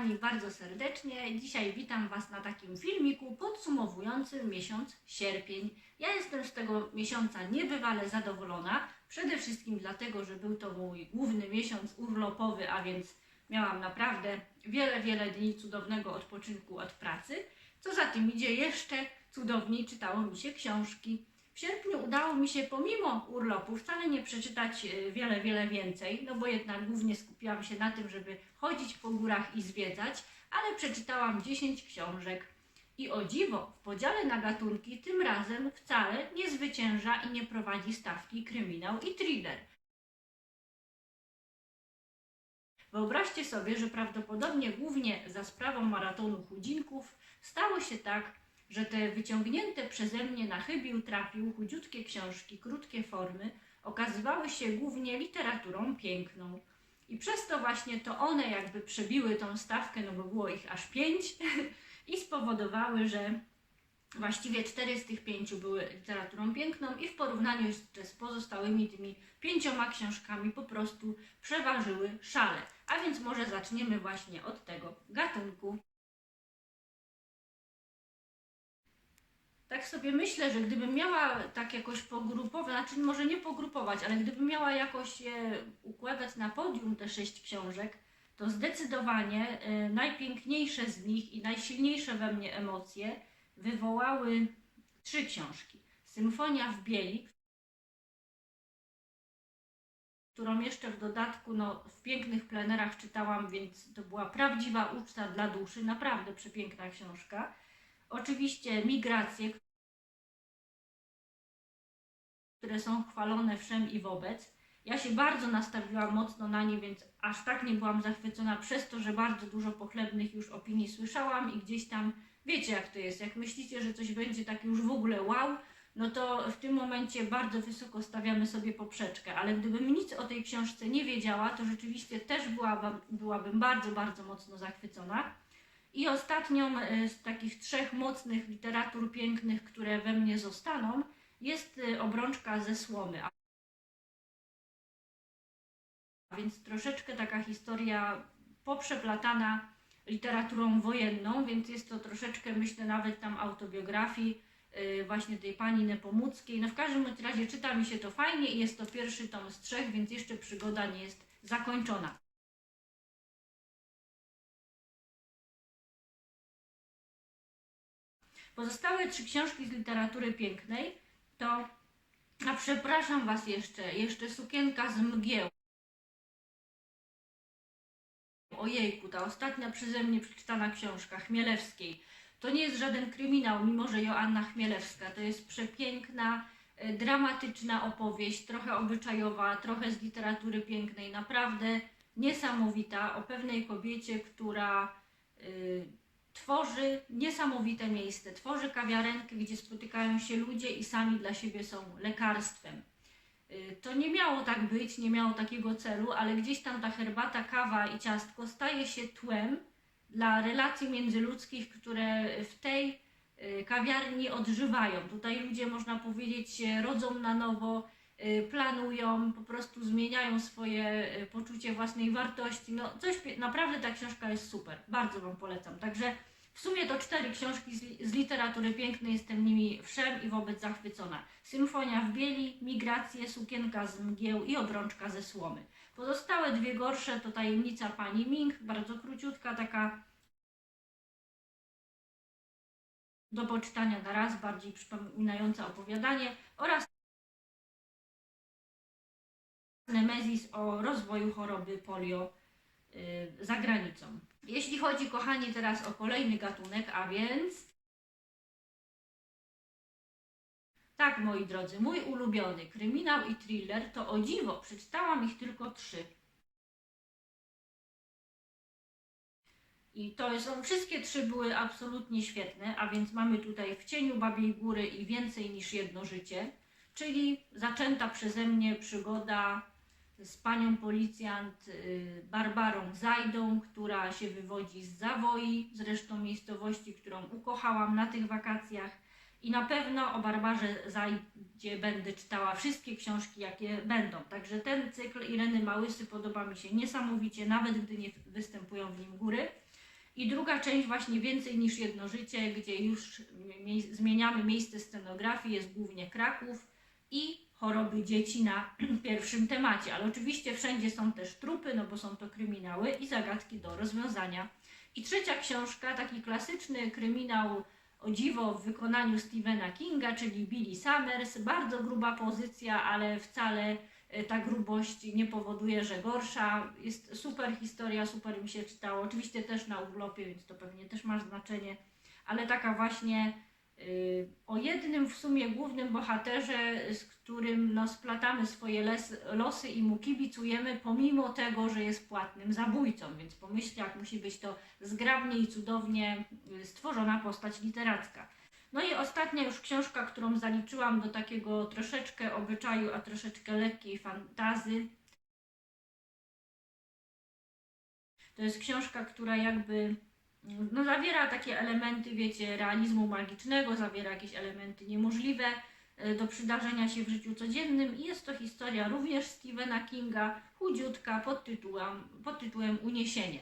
kochani bardzo serdecznie. Dzisiaj witam Was na takim filmiku podsumowującym miesiąc sierpień. Ja jestem z tego miesiąca niebywale zadowolona. Przede wszystkim dlatego, że był to mój główny miesiąc urlopowy, a więc miałam naprawdę wiele, wiele dni cudownego odpoczynku od pracy. Co za tym idzie, jeszcze cudowniej czytało mi się książki. W sierpniu udało mi się pomimo urlopu wcale nie przeczytać e, wiele, wiele więcej, no bo jednak głównie skupiłam się na tym, żeby chodzić po górach i zwiedzać, ale przeczytałam 10 książek. I o dziwo, w podziale na gatunki tym razem wcale nie zwycięża i nie prowadzi stawki kryminał i thriller. Wyobraźcie sobie, że prawdopodobnie głównie za sprawą maratonu chudzinków stało się tak, że te wyciągnięte przeze mnie na chybił trafił chudziutkie książki, krótkie formy, okazywały się głównie literaturą piękną. I przez to właśnie to one jakby przebiły tą stawkę, no bo było ich aż pięć i spowodowały, że właściwie cztery z tych pięciu były literaturą piękną i w porównaniu z pozostałymi tymi pięcioma książkami po prostu przeważyły szale. A więc może zaczniemy właśnie od tego gatunku. Tak sobie myślę, że gdybym miała tak jakoś pogrupować, znaczy może nie pogrupować, ale gdybym miała jakoś je układać na podium te sześć książek, to zdecydowanie y, najpiękniejsze z nich i najsilniejsze we mnie emocje wywołały trzy książki. Symfonia w bieli, którą jeszcze w dodatku no, w pięknych plenerach czytałam, więc to była prawdziwa uczta dla duszy, naprawdę przepiękna książka. Oczywiście migracje, które są chwalone wszem i wobec. Ja się bardzo nastawiłam mocno na nie, więc aż tak nie byłam zachwycona przez to, że bardzo dużo pochlebnych już opinii słyszałam i gdzieś tam wiecie jak to jest. Jak myślicie, że coś będzie tak już w ogóle wow, no to w tym momencie bardzo wysoko stawiamy sobie poprzeczkę. Ale gdybym nic o tej książce nie wiedziała, to rzeczywiście też byłabym, byłabym bardzo, bardzo mocno zachwycona. I ostatnią e, z takich trzech mocnych literatur pięknych, które we mnie zostaną, jest e, obrączka ze słomy. A więc troszeczkę taka historia poprzeplatana literaturą wojenną, więc jest to troszeczkę, myślę, nawet tam autobiografii yy, właśnie tej pani Nepomuckiej. No w każdym razie czyta mi się to fajnie i jest to pierwszy tom z trzech, więc jeszcze przygoda nie jest zakończona. Pozostałe trzy książki z literatury pięknej to, a przepraszam Was jeszcze, jeszcze Sukienka z mgieł. Ojejku, ta ostatnia przeze mnie przeczytana książka Chmielewskiej. To nie jest żaden kryminał, mimo że Joanna Chmielewska. To jest przepiękna, e, dramatyczna opowieść, trochę obyczajowa, trochę z literatury pięknej. Naprawdę niesamowita o pewnej kobiecie, która y, tworzy niesamowite miejsce. Tworzy kawiarenkę, gdzie spotykają się ludzie i sami dla siebie są lekarstwem. Y, To nie miało tak być, nie miało takiego celu, ale gdzieś tam ta herbata, kawa i ciastko staje się tłem dla relacji międzyludzkich, które w tej y, kawiarni odżywają. Tutaj ludzie, można powiedzieć, się rodzą na nowo, planują, po prostu zmieniają swoje y, poczucie własnej wartości. No, coś naprawdę ta książka jest super, bardzo Wam polecam. Także w sumie to cztery książki z, z literatury pięknej, jestem nimi wszem i wobec zachwycona. Symfonia w bieli, Migracje, Sukienka z mgieł i Obrączka ze słomy. Pozostałe dwie gorsze to Tajemnica Pani Ming, bardzo króciutka, taka do poczytania na raz, bardziej przypominająca opowiadanie oraz Nemezis o rozwoju choroby polio y, za granicą. Jeśli chodzi, kochani, teraz o kolejny gatunek, a więc. Tak, moi drodzy, mój ulubiony kryminał i thriller to o dziwo, przeczytałam ich tylko trzy. I to są, wszystkie trzy były absolutnie świetne, a więc mamy tutaj w cieniu Babiej Góry i więcej niż jedno życie, czyli zaczęta przeze mnie przygoda z panią policjant y, Barbarą Zajdą, która się wywodzi z Zawoi, zresztą miejscowości, którą ukochałam na tych wakacjach. I na pewno o Barbarze Zajdzie będę czytała wszystkie książki, jakie będą. Także ten cykl Ireny Małysy podoba mi się niesamowicie, nawet gdy nie występują w nim góry. I druga część właśnie Więcej niż jedno życie, gdzie już mie- zmieniamy miejsce scenografii, jest głównie Kraków i choroby dzieci na pierwszym temacie. Ale oczywiście wszędzie są też trupy, no bo są to kryminały i zagadki do rozwiązania. I trzecia książka, taki klasyczny kryminał o dziwo w wykonaniu Stephena Kinga, czyli Billy Summers. Bardzo gruba pozycja, ale wcale e, ta grubość nie powoduje, że gorsza. Jest super historia, super mi się czytało. Oczywiście też na urlopie, więc to pewnie też ma znaczenie, ale taka właśnie o jednym w sumie głównym bohaterze, z którym no, splatamy swoje les, losy i mu kibicujemy, pomimo tego, że jest płatnym zabójcą. Więc pomyślcie, jak musi być to zgrabnie i cudownie y, stworzona postać literacka. No i ostatnia już książka, którą zaliczyłam do takiego troszeczkę obyczaju, a troszeczkę lekkiej fantazy. To jest książka, która jakby no, zawiera takie elementy, wiecie, realizmu magicznego, zawiera jakieś elementy niemożliwe e, do przydarzenia się w życiu codziennym i jest to historia również Stephena Kinga, chudziutka pod tytułem, pod tytułem Uniesienie.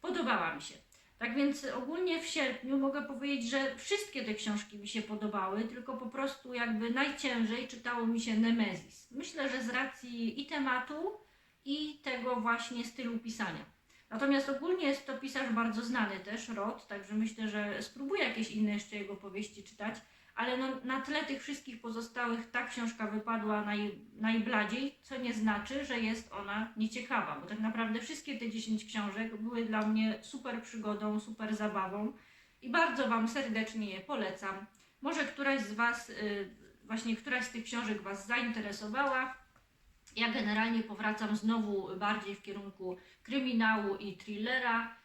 Podobała mi się. Tak więc ogólnie w sierpniu mogę powiedzieć, że wszystkie te książki mi się podobały, tylko po prostu jakby najciężej czytało mi się Nemezis. Myślę, że z racji i tematu, i tego właśnie stylu pisania. Natomiast ogólnie jest to pisarz bardzo znany też, Rod, także myślę, że spróbuję jakieś inne jeszcze jego powieści czytać, ale no, na tle tych wszystkich pozostałych ta książka wypadła naj, najbladziej, co nie znaczy, że jest ona nieciekawa, bo tak naprawdę wszystkie te 10 książek były dla mnie super przygodą, super zabawą i bardzo Wam serdecznie je polecam. Może któraś z Was, y, właśnie któraś z tych książek Was zainteresowała. Ja generalnie powracam znowu bardziej w kierunku kryminału i thrillera.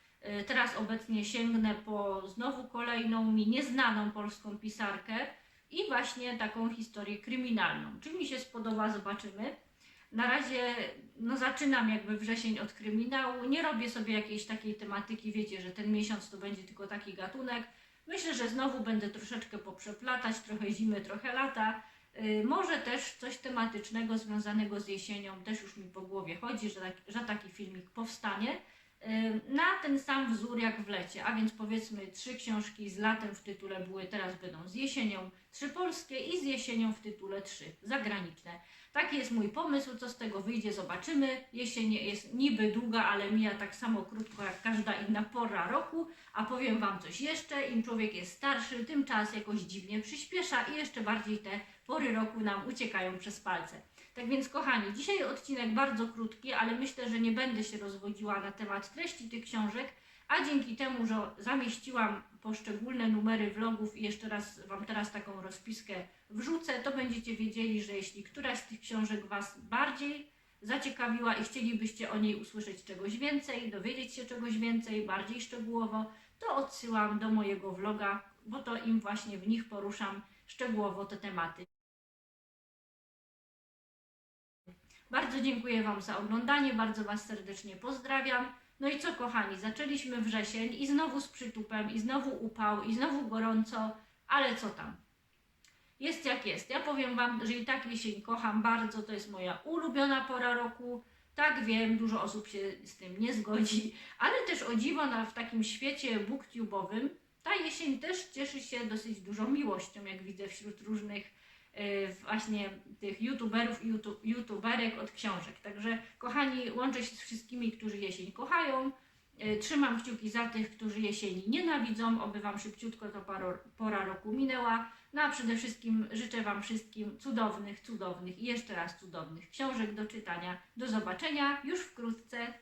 Y, Teraz obecnie sięgnę po znowu kolejną mi nieznaną polską pisarkę i właśnie taką historię kryminalną. Czy mi się spodoba, zobaczymy. Na razie no, zaczynam jakby wrzesień od kryminału. Nie robię sobie jakiejś takiej tematyki, wiecie, że ten miesiąc to będzie tylko taki gatunek. Myślę, że znowu będę troszeczkę poprzeplatać, trochę zimy, trochę lata. Y, Może też coś tematycznego związanego z jesienią też już mi po głowie chodzi, że, tak, że taki filmik powstanie. Na ten sam wzór jak w lecie, a więc powiedzmy trzy książki z latem w tytule były, teraz będą z jesienią, trzy polskie i z jesienią w tytule trzy zagraniczne. Taki jest mój pomysł, co z tego wyjdzie, zobaczymy. Jesień jest niby długa, ale mija tak samo krótko jak każda inna pora roku. A powiem Wam coś jeszcze, im człowiek jest starszy, tym czas jakoś dziwnie przyspiesza i jeszcze bardziej te pory roku nam uciekają przez palce. Tak więc kochani, dzisiaj odcinek bardzo krótki, ale myślę, że nie będę się rozwodziła na temat treści tych książek, a dzięki temu, że zamieściłam poszczególne numery vlogów i jeszcze raz Wam teraz taką rozpiskę wrzucę, to będziecie wiedzieli, że jeśli któraś z tych książek Was bardziej zaciekawiła i chcielibyście o niej usłyszeć czegoś więcej, dowiedzieć się czegoś więcej, bardziej szczegółowo, to odsyłam do mojego vloga, bo to im właśnie w nich poruszam szczegółowo te tematy. Bardzo dziękuję Wam za oglądanie, bardzo Was serdecznie pozdrawiam. No i co kochani, zaczęliśmy wrzesień i znowu z przytupem, i znowu upał, i znowu gorąco, ale co tam? Jest jak jest. Ja powiem Wam, że i tak jesień kocham bardzo, to jest moja ulubiona pora roku. Tak wiem, dużo osób się z tym nie zgodzi, ale też o dziwo na, w takim świecie booktube'owym ta jesień też cieszy się dosyć dużą miłością, jak widzę wśród różnych właśnie tych youtuberów i YouTube, youtuberek od książek. Także kochani, łączę się z wszystkimi, którzy jesień kochają. Y, Trzymam kciuki za tych, którzy jesieni nienawidzą, oby Wam szybciutko to pora roku minęła. No a przede wszystkim życzę Wam wszystkim cudownych, cudownych i jeszcze raz cudownych książek do czytania. Do zobaczenia już wkrótce.